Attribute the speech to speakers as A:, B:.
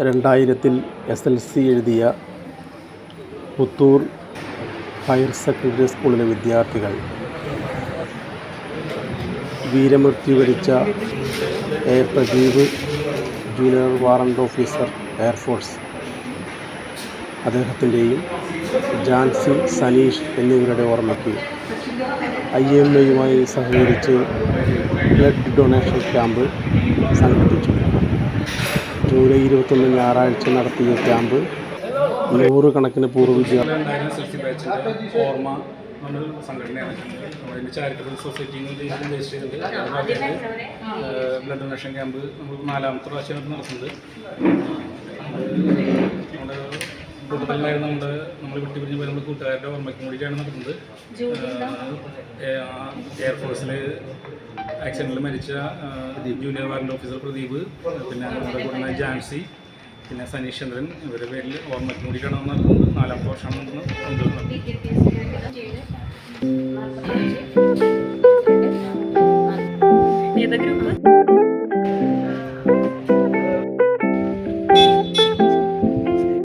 A: രണ്ടായിരത്തിൽ S L C എഴുതിയ Puthur higher secondary സ്കൂളിലെ വിദ്യാർത്ഥികൾ വീരമൃത്യു വരിച്ച A Pradeep junior warrant officer air force അദ്ദേഹത്തിന്റെയും Jancy Saneesh എന്നിവരുടെ ഓർമ്മയ്ക്ക് ഐ എം എയുമായി സഹകരിച്ച് ബ്ലഡ് ഡൊണേഷൻ ക്യാമ്പ് സംഘടിപ്പിച്ചു. ജൂലൈ ഇരുപത്തൊന്ന് ഞായറാഴ്ച നടത്തിയ ക്യാമ്പ് നൂറുകണക്കിന്
B: പൂർവ സി ബാച്ചിന്റെ എന്നൊരു സംഘടനയാണ്. അതിന്റെ ചാരിറ്റബിൾ സൊസൈറ്റി രജിസ്റ്റർ ചെയ്തിട്ട് ബ്ലഡ് ഡൊണേഷൻ ക്യാമ്പ് നമ്മൾ നാലാമത്തെ പ്രാവശ്യം നടത്തുന്നത്. ആദ്യമായിരുന്നു നമ്മുടെ നമ്മൾ വിട്ടു പിരിഞ്ഞ് പോയി നമ്മുടെ കൂട്ടുകാരുടെ ഓർമ്മയ്ക്ക് കൂടിയാണ് നടക്കുന്നത്. എയർഫോഴ്സിൽ ആക്സിഡന്റിൽ മരിച്ച ജൂനിയർ വാറന്റ് ഓഫീസർ പ്രദീപ് പിന്നെ നമ്മുടെ കൂടെ ജാൻസി പിന്നെ സനീഷ് ചന്ദ്രൻ ഇവരുടെ പേരിൽ ഓർമ്മയ്ക്ക് കൂടിയാണ് നടക്കുന്നത്. നാലാം വർഷമാണ് കൊണ്ടുവന്നത് ഗ്രൂപ്പ്